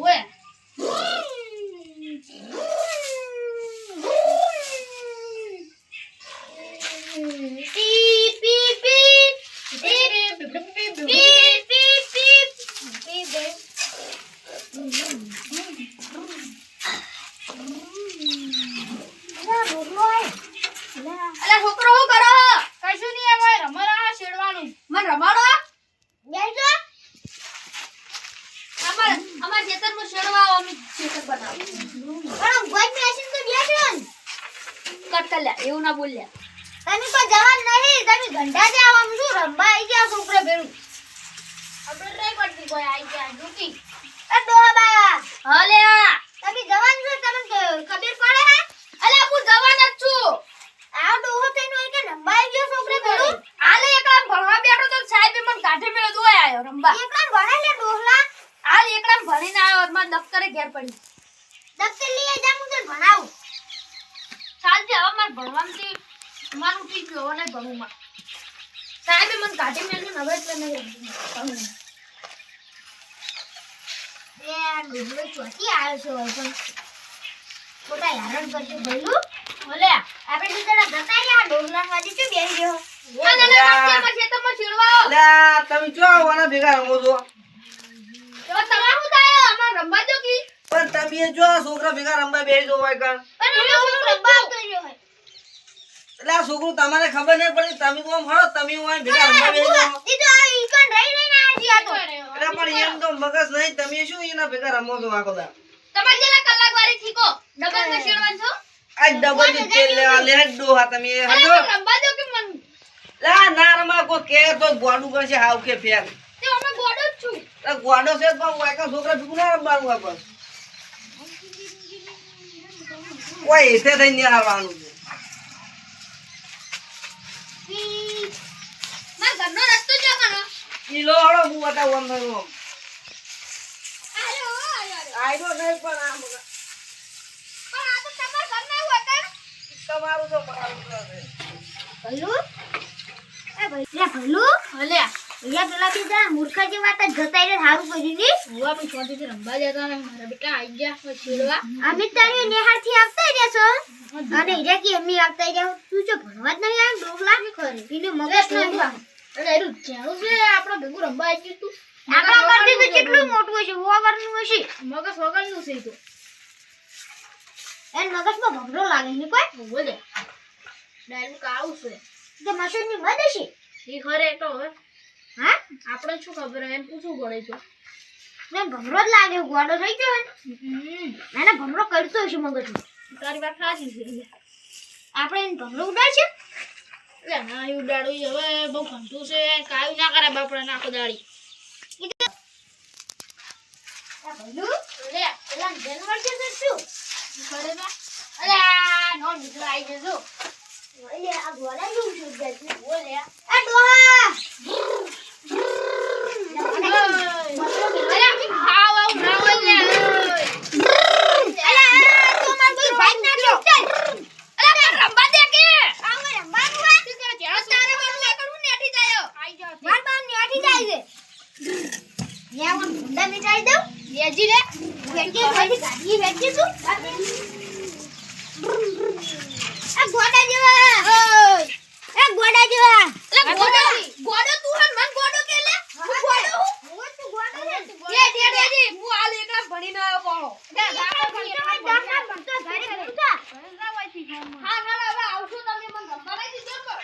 What? ના બોલ્યા. તમે કોઈ જવાન નહીં તમે ઘંટા જે આવા શું રંબા આવી ગયા છોકરા ભેરું. આપણે ટ્રાય પડતી કોઈ આવી ગયા ડૂટી એ ડોહા હલે આ. તમે જવાન છો તમને ખબર પડે હે? અલે હું જવાન જ છું. આ ડોહો થઈને હોય કે રંબા આવી ગયો છોકરા ભેરું. આલે એક આમ ભણવા બેઠો તો સાહેબ મને કાઢે મેળો દોય આયો રમવા. એકલા ભણે લે ડોહલા. આલ એકલા ભણીને આવ્યો મારા દફતરે ઘેર પડી. દફતર લઈ જા હું તને ભણાવું. સાંજે હવે મારે ભણવામાંથી મારું ઉઠી ગયો હવે નહીં ભણું માં સાહેબે મને કાઢી મેળ્યું હવે એટલે નહીં ભણવું. એ ડોહલો ચોથી આવ્યો છે પણ. ખોટા હેરાન કરશે ભલે આપણે તો જરા જતા રહ્યા ડોહલા માંથી શું બેસી ગયો તમે ચો આવવાના ભેગા રમો છો. તમારે થાય? અમારે રમવા દો કી. પણ તમે જો છોકરા ભેગા રમવા બેસી દો હોય એટલે આ છોકરું તમારે ખબર નહીં પડી તમે કોમ હળો તમે હું ભેગા રમવા બેસી તો આ આ તો. એટલે પણ એમ તો મગજ નહીં તમે શું એના ભેગા રમો છો આખો દા તમારે જેટલા કલાક વાળી શીખો. ડબલમાં છીડવાનું છો? આજ ડબલની તેલ લેવા લે જ ડોહા તમે હજો. રમવા દો કે મન. લા ના રમા કો કે તો ગોડું કરશે હાવ કે ફેર. તે અમે ગોડો જ છું. આ ગોડો છે તો વાયકા છોકરા ભેગું ના રમવાનું હોય કોઈ એતે થઈ ને આવવાનું. માં ઘરનો રસ્તો જો કરો ઈલો હળો હું બતાવું આમ થયું આમ. આયો નહીં પણ આમ. પણ આ તમારું તો મારું છે. ભલું એ ભલે. પેલા બીજા મૂર્ખા જે વાત જતા સારું કરી ની હું આપણે શાંતિથી રમવા જતા ને મારા બેટા આઈ ગયા હવે છીડવા. અમે તારી નેહારથી આવતા રહ્યા છો અને હીરા કે એમની આવતા રહ્યા તું જો ભણવા જ નહીં ડોકલા ખરે એનું મગજ નહીં અરે એનું જેવું છે આપણે ભેગું આવી ગયું તું. આપણા કરતી તો કેટલું મોટું હશે હશે મગજ વગરનું છે તો. એન મગજમાં ભમરો લાગે ને કોઈ બોલે. ડાયરેક્ટ આવું છે. તો મશીનની મદદ છે એ ખરે તો હવે હા? આપણે શું ખબર હોય, એને પૂછવું પડે છે? ને ભમરો જ લાગે ગોડો થઈ ગયો ને. એને ભમરો કરતો હશે મગજમાં. તારી વાત સાચી છે. આપણે એને ભમરો ઉડાડશે એટલે ના એ ઉડાડું હવે બહુ ખંતું છે. કાયું ના કરે બાપડા નાખો દાડી. આ લે ગોળા જેવું છે. બોલે આ ડોહા! ગોડા જેવા. ગોડા જેવા. ગોડો તું મન ગોડો એ ડેડોજી હું આ લેકડા ભણીને આવ્યો પાળો હા હા હવે આવશો તમે મને રમવા લઈ દીધો તો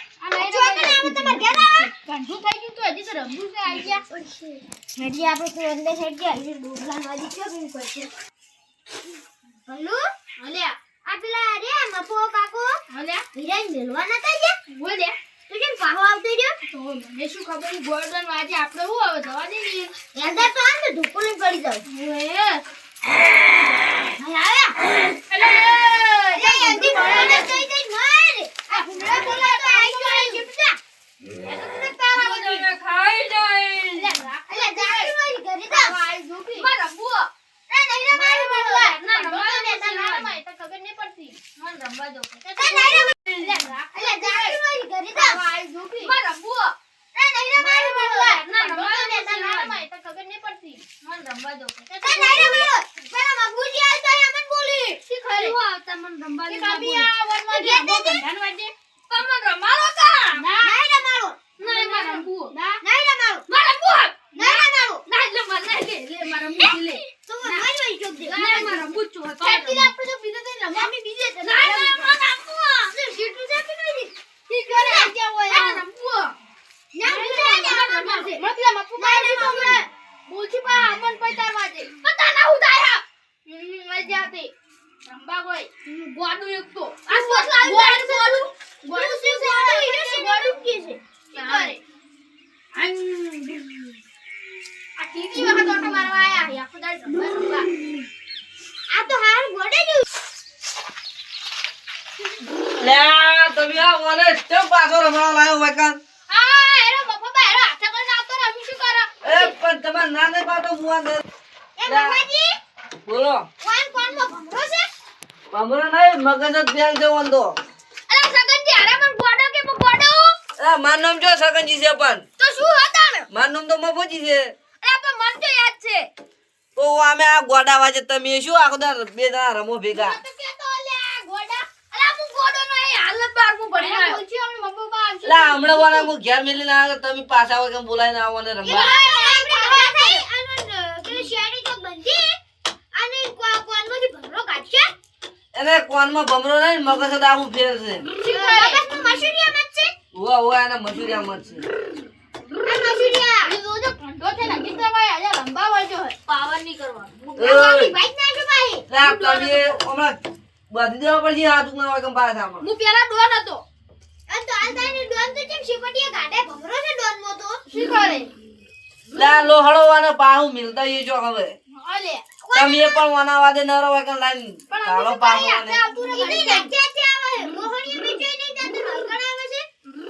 મેળવાના થઈ ગયા બોલ્યા તું કેમ પાહો આવતો રહ્યો મને શું ખબર ઈ વાજે આપણે શું હવે દવા દે ને યાદા તો આમ ને ધોકો પડી જાવ હા આવ્યા એટલે અરે યાદી મને રમવા દો એ નહીં રે બોલો મારા બાબુજી આવતા હે અમન બોલી શી ખરું આવતા મને રમવા દે કાપી આ વનમાં જે જે દે ધન વાજે પણ મને રમાડો કા નહીં રે મારો નહીં મારા બુઆ નહીં રે મારો મારા બુઆ નહીં રે મારો ના લે મારા લે લે મારા બુઆ લે તું મારી વાળી ચોક દે ના મારા બુચો ખેતી આપણે તો બીજે દે રમવા મી બીજે દે ના ના મારા બુઆ તું સીટું છે કે નહીં ઠીક કરે આ ક્યાં હોય મારા બુઆ ના બીજે આ મારશે મતલબ મપુ નહીં રે મારો બોલછી પા અમન પૈતાર વાજે પતા ના ઉદાયા હમ મજા આતે રંબા કોઈ ગોડું એક તો. આ સોટલા ગોડું? ગોડું ગોડું છે? ગોડું છે? ગોડું? કે છે? કરે. આ ટીવી વખત ઓટો મારવા આયા યા ખુદા રંબા રંબા આ તો હાર ગોડે જ લ્યા, તમે આ મને કેમ પાછો રમાડવા લાવ્યો વૈકાન? આ એરો બપા બા એરો હાથે કોઈ આવતો રમી શું કરો? એ પણ તમારે ના નહીં પાડો હું એ બાબાજી? બોલો કોણ કોણમાં ભમરો છે હમણાં નહીં મગજ જ બેન છે તો. અલા સગનજી હારે પણ ગોડો કે મો ગોડો? અલા, મારું નામ જો સગનજી છે પણ. તો શું હતા ને? મારું નામ તો મફોજી છે. અરે પણ મન તો યાદ છે. તો અમે આ ગોડા વાજે તમે શું આખો દાડો બે જણા રમો ભેગા? તો વાળા અલ્યા ગોડા. અલા હું ગોડો નહીં હાલ જ બાર હું ભણી આવ્યો. બોલછી અમે મમ્મી બા આવશે એટલે હમણાં વાળા હું ઘેર ભરો આવ્યો એને કોનમાં ભમરો નહીં મગજ જ આખું ફેર છે. ઉવા ઉવા એના મજૂરિયા મત છે. દેવા લોહડો વાને મિલતા એ જો હવે તમે પણ વાના વાદે ન રહો કે લાઈન કાળો વાને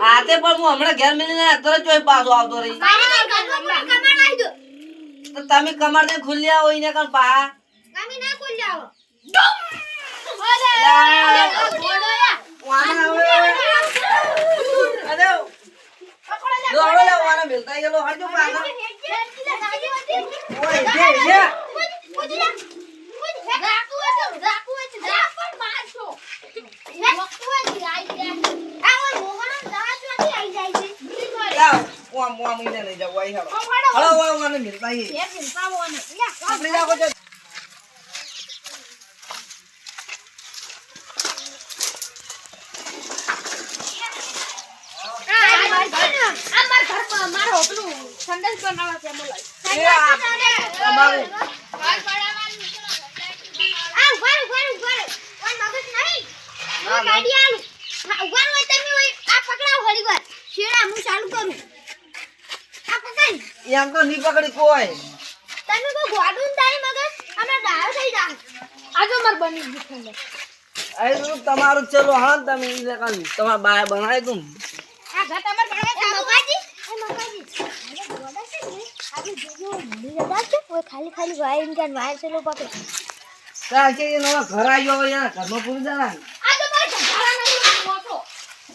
હાથે પણ હું હમણાં ઘેર મેલીને આવ્યો, તરત ચોય પાછો આવતો રહી. તો તમે કમર ને ખુલ્યા હોય ને કણ પા. વાના હવે અરે લોહડો લે વાના મિલતા એ લોહડો પાછા. ઓય જે જે ઓમ ઈને લઈ જાવ આઈ હાલો હળો ઓય વાને મિલતા એ આપણે જાકો છો એ આ તમારું ના ના ચાલુ કરું. આ એમ તો ની પકડી કોઈ. તમે તો ગોડું ને તારી મગજ અમે ડાયો થઈ જા. આજો મર બની ગયું ઠંડક. આ તો તમારું ચલો હા તમે ઈ લેકન તમાર બાય બનાય તું આ ઘર તમાર બનાય એ મગાજી એ મકાજી. અરે ગોડા છે ને. આપણે જોજો ભૂલી જતા છે કોઈ ખાલી ખાલી વાયર ઇનકાન વાયર ચલો પકડ. કારણ કે એ નવા ઘર આવ્યો હોય ઘરમાં પૂરી જરા આજે મારે ગધાડા નથી મોટો.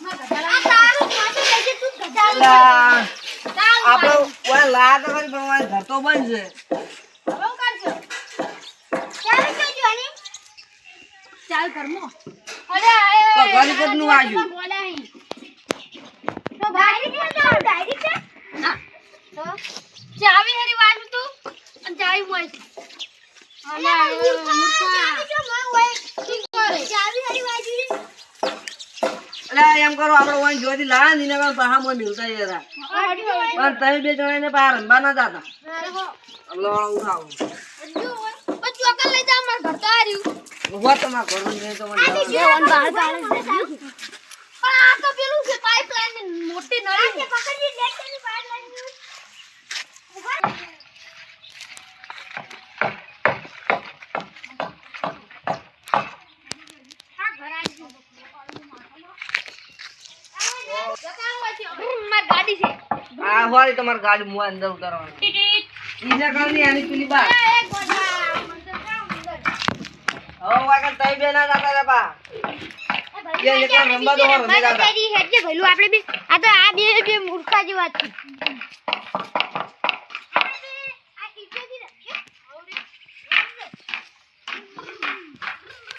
મારા ગધાડા આ તારું માથું લઈ તું ગધાડું ચાલ આપણે કોઈ લાગ હોય પણ ઘર તો કાઢજો. ચાલ તો જોની ચાલ ઘરમાં. અરે, એ, તો ઘણી બધું આવ્યું. બોલ્યા અહીં. તો ભાઈ કે તો ડાયરી છે ના. તો ચાવી હારી વાળું તું અને ચાવી હોય મૂર્ખા મૂર્ખા. ચાવી હરી વાજી એટલે એમ કરો આપણે ઓય જોથી લાવે ને એના પાહા મોય મિલતા હળી, હળી. પણ તમે બે જણા એને પાહા રમવા ના જાતા હળવો. ઉઠાવો પછી ચોકન લઈ જા, મારે ઘર તો હાર્યું. ઊભા તમારા ઘરનું નહીં તો મને જવા દો. જે ઓન બહાર કાઢે પણ આ તો પેલું છે પાઇપલાઇન મોટી નળી ઊભા આ ઘર આવી ગયું. હમ, મારી ગાડી છે. આ વાળી તમારી ગાડી મું અંદર ઉતારવાની. ઈને કારણે આની પેલી બા આ એક ગોડા મંદર જાઓ મંદર હવે વાગર તઈ બે ના જાતા રે બા. એ એ એકલા રમવા દો, રમી જાતા. આપણે બી. આ તો આ બે બે મૂર્ખા જેવા છે.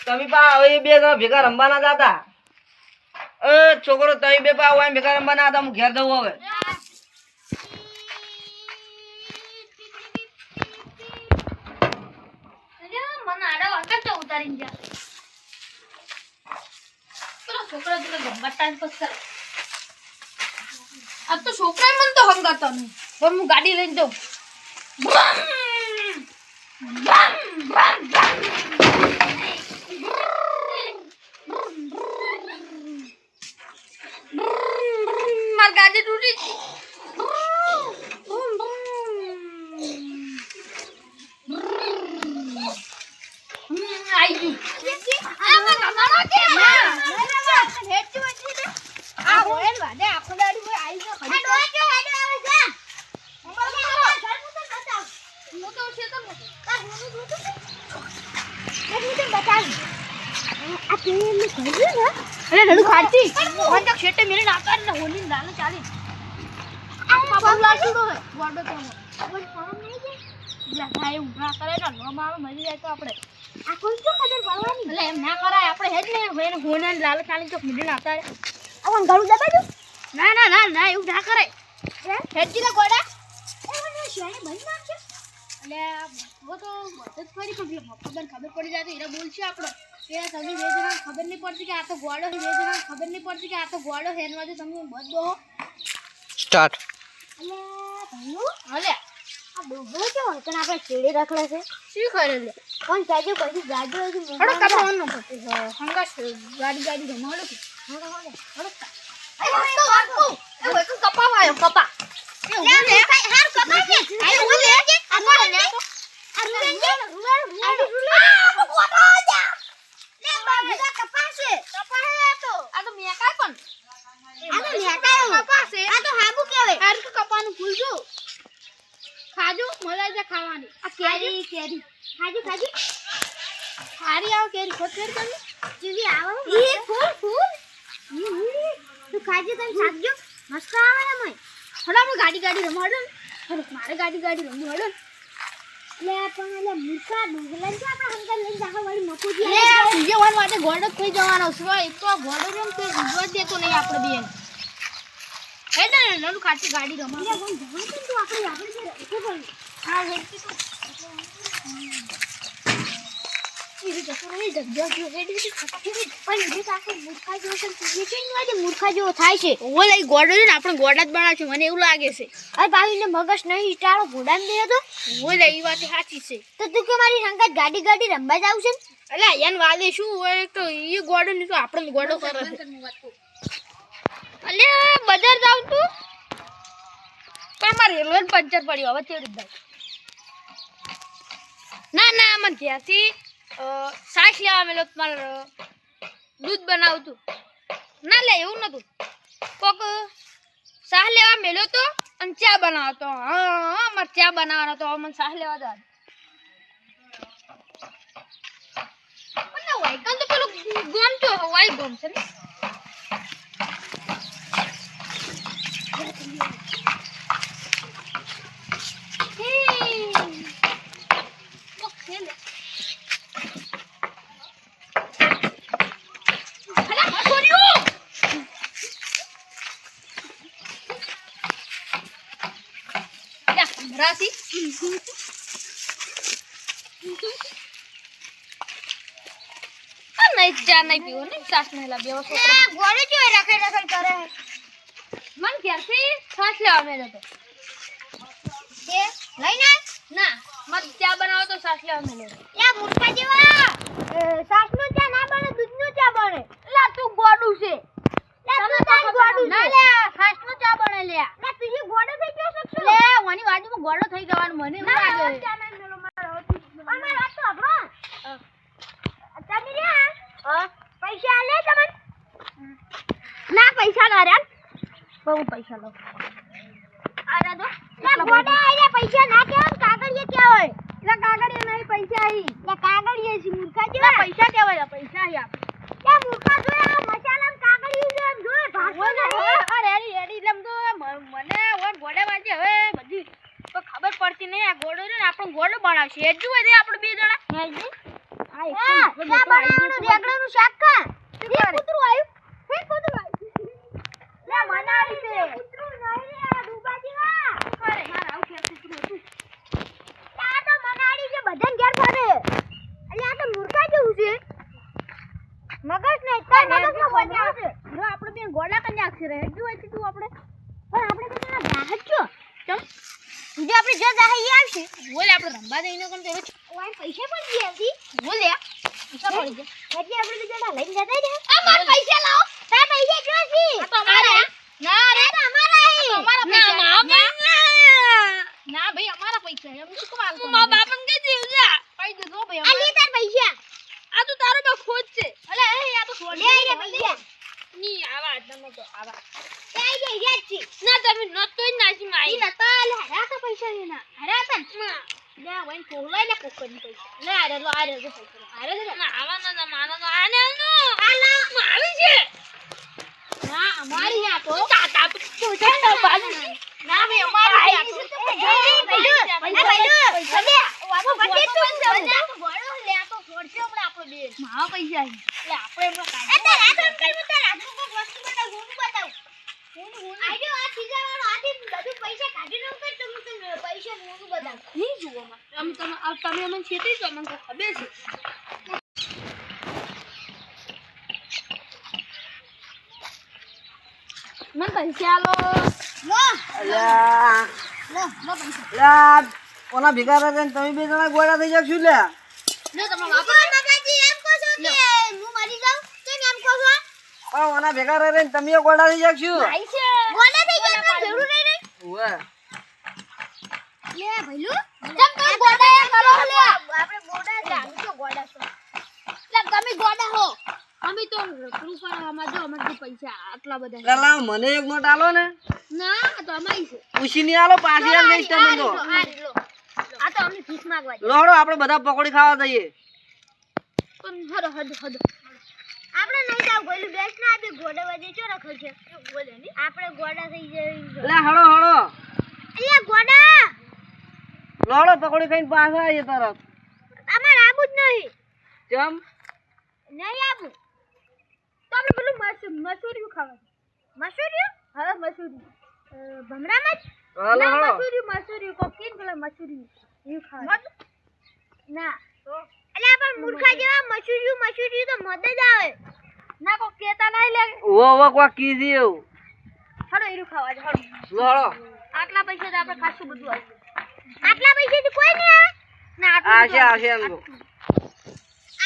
તમે પા હવે બે ભેગા રમવા ના જાતા. એ છોકરો તઈ બે પા હોય ભેગા રમવા ના હતા હું ઘેર જવું હવે. છોકરા મન તો હંગાતો નહીં પણ હું ગાડી લઈને જાઉં મારી ગાડી તૂટી આવી ગયું હું તો છે તો અરે રડુ ખાતી મને તો છેટે મેરે નાકાર ને હોલી દાને ચાલી. પાપા લાસી તો ગોડો તો લા થાય ઊભા કરે ને નો મારો મરી જાય તો આપણે. એટલે એમ ના કરાય આપણે હેજ ને હોય ને હોને લાલ ચાલી તો મેરે નાકાર ના ના ના ના એવું ના કરાય. હેજી ને ગોડા. એટલે वो તો મદદ કરી પણ પેલો ખબર ખબર પડી જાય તો એને બોલશે આપણે. કે તમે બે જણા ખબર નહીં પડતી કે આ તો ગોળો છે બે જણા ખબર નહીં પડતી કે આ તો ગોળો છે એના તમે બધો સ્ટાર્ટ. હલે આપણે ચેડી રાખલા છે. શું કરે લે પણ જાજો પછી જાજો હજી હડો કાપવાનો ગાડી ગાડી હડો હડો હડો કેરી, કેરી. ખાજી, ખાજી. ખારી આવો કેરી ખોતેર તમે જીવી આવો. ઈ ફૂલ, ફૂલ. ઈ. તું ખાજી તમે સાગજો. મસ્ત આવે ને મય. હડો આપણે ગાડી ગાડી રમાડો હડો હડો મારે ગાડી ગાડી રમવું હડો ને લે, પણ એટલે મૂર્ખા ડુંગલા છે આપણા હંકાર લઈને જાહો વાળી મફુજી લે આવી જાય. વિજયવાન માટે ગોડો જ થઈ જવાનો છે એક તો ગોડો ને તે વિજવા દેતો નહીં આપણે બેન હે ને નાનું ખાટી ગાડી લે, રમાડો પણ જાણ છે ને તું આપણે આપણે ઊભો હા હેડ જો તું આપણે ગોળા જ બનાવશું. મને એવું લાગે છે. અરે ભાઈને મગજ નહીં ટાળો ઘોડાને દે તો. ઓલા ઈ વાત સાચી છે. તો તું કે મારી સંગાત ગાડી ગાડી રમવા જાવ છે અલે એને વાદે શું હોય તો ઈ ગોળો નહીં તો આપણે ગોડો કરે અલે બજાર જાવ તું? પણ મારે રેલવે પંચર પડ્યો હવે રીતે ના ના મને ત્યાંથી અ, સાસ લેવા મેલો મારે દૂધ બનાવતું. ના લે, એવું નતું. કોક સાહ લેવા મેલ્યો તો અને ચા બનાવતો. હા હા મારે ચા બનાવવાનો તો અમને મને સાહ લેવા દે પણ વાયકન તો પેલું ગમતો વાય ગમશે ને. ચા ને મત ચા બનાવો તો સાસ લેવા તો યા મૂર્ખા જેવા ચા ના બને દૂધનો ચા બને લા, તું ગોડું છે લે ગોડું ના. લે લે ના તું ગોડો છે લે ઓની બાજુમાં ગોળો થઈ જવાનું મને ના લાગે. અમાર વાત તો હબળો તમે રહ્યા પૈસા લે તમને. ના પૈસા ના રે. બહુ પૈસા લો. આરા દો ના ગોડે આયા પૈસા ના કેવા કાગળિયા કેવા હોય એટલે કાગળિયા નહીં પૈસા આઈ. લે કાગળિયા છે મૂર્ખા એટલે જેવા. પૈસા કેવાય પૈસા આઈ આપ. લે મૂર્ખા જોયા મસાલામ કાગળિયું જોય ભાગો ને રેડી રેડી એટલે આમ તો મને ગોડા વાંચે હવે બધી તો ખબર પડતી નહીં આ ગોળો છે ને આપણો ગોળો બનાવશે. એ જુએ આપણે બે જણા. હા એ ચા બનાવવાનું? રેગડાનું શાક ખા. એ કૂતરું આવ્યું હે કૂતરું આવ્યું લે મનાવી દે. કૂતરું નહીં રે આ ડૂબાજી હા કરે મારા આવું કે કૂતરું હતું? આ તો મનાડી છે બધાને ઘેર ફરે. એટલે આ તો મૂર્ખા જેવું છે. મગજ નહીં મગજમાં વધારે છે જો આપણે બે ગોળા કન્યા અક્ષર હે જુએ છે તું આપણે પણ આપણે તો પેલા દાહત છો ચમ જે આપણે જે દાહ ઈ આવશે. બોલે આપણે રમવા જઈને કોણ તો ઓય પૈસા પણ દી આવતી બોલે પૈસા પડી જાય એટલે આપણે જણા લઈને જતા રહ્યા. આ માર પૈસા લાવો. તાર પૈસા જો છે આ તો અમારા ના રે. અમારા હે. અમારા પૈસા. ના ના. ભાઈ અમારા પૈસા એમ શું કમાલ તું મા બાપન કે જીવ પાઈ દીધો ભાઈ આ લે તાર પૈસા. આ તો તારો બા ખોજ છે. અલે એ આ તો લે રે પૈસા. ની આવા તમે તો આવા એ આઈ જાય યાદ છે ના તમે નતો જ નાસી ઈ નતા લે હરા તો પૈસા એના હરા તા લે વઈન કોલાય લે કોકની પૈસા લે આરે લો આરે જો પૈસા આરે જો ના આવા ના ના માનો તો આને નો આલા મારી છે. ના અમારી આ તો તાતા તો છે ને બાજુ ના ભાઈ અમારી આ તો આ ભાઈડુ અલે વાપો પટી તું બધા તો ગોળો લે આ તો છોડશે હમણાં આપણો બે મારા પૈસા લે આપણે એમનો એ તાર આમ કરી તારનું કોઈ વસ્તુ બતાવ? હું બતાવ? હું આજો આ ચીજા વાળો આથી બધું પૈસા કાઢી નો કર તમે અમને છેતી તો અમને ખબર છે? મને પૈસા આલો. લો. અલ્યા. લો લો પૈસા. અલ્યા કોના ભેગા રહે તમે બે જણા ગોળા થઈ જાવ છું લે? લે તમે બાપા. મામાજી એમ કહો છો કે હું મરી જાઉં કેમ એમ કહો છો પણ ઓના ભેગા રહે તમે ગોડા થઈ જાવ શું આઈ થઈ ગયા પણ જરૂર નહીં રે ઓવે લે ભઈલું જમ તમે ગોડા એ કરો લે. આપણે ગોડા છે અમે તો ગોડા છો. લે તમે ગોડા હો. અમે તો કૃપા અમાર જો અમાર પૈસા આટલા બધા લે લાવ મને એક નોટ આલો ને. ના આ તો અમારી છે. પૂછી ની આલો પાછી આલ દઈશ તમે તો. આ તો અમે ફીસ માંગવા લોડો આપણે બધા પકોડી ખાવા જઈએ. પણ હદ હદ હદ. આપણે નહીં જાવ ગોલું બેસ ના આપી ગોડા વજે ચો રખો છે? આપણે ગોડા થઈ જઈએ. લે હળો હળો. અલ્યા ગોડા લોડો પકડી કઈ પાછા આવીએ તરત. અમાર આબુ જ નહીં. ચમ નહીં આબુ. તો આપણે પેલું મસ- મસૂરિયું ખાવા મસૂરિયું હવે મસૂરી. ભમરામાં જ? હળો ના હળો મસૂરી મસૂરી કોકીન પેલા મસૂરી એવું ખાવા ના. અલ્યા પણ મૂર્ખા જેવા મસૂરિયું મસૂરિયું તો મદ જ આવે. ના કો કેતા નહીં લે. ઓ ઓ કોક કીધી એવું. હડો ખાવા હડો આટલા પૈસા તો આપણે ખાસું બધું આવશે આટલા પૈસાથી કોઈ નહીં આવે? ના આટલું આવશે આવશે એમ તો.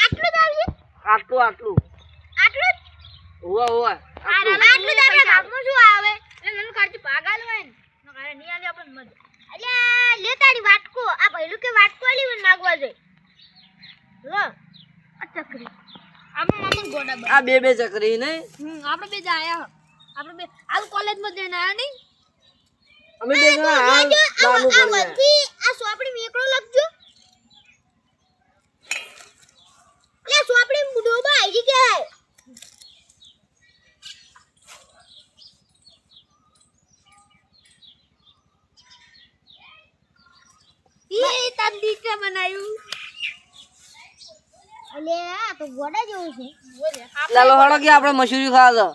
આટલું. જ આટલું આટલું. આટલું આપણે ભાગમાં શું આવે? એટલે નન કાઢી પાગાલ હોય ને. નહીં આલે આપણે મજ. અલ્યા લે તારી વાટકો. આ ભઈલું કે વાટકો આલી મને નાગવા આ ચકરી. આ બે બે ચકરી નહીં આપણે બે જ આયા આપણે બે હાલ કોલેજમાં જઈને આયા નહીં? અમે બે જણા આ બાનું આ આ સોપડી મેકડો લખજો. લે સોપડી ડોબા આઈ કે? ઈ તાર દીકરા બનાવ્યું અલે આ તો ગોડા જેવું છે બોલે લાલો હળો કે આપણે મસૂરી ખાવા દો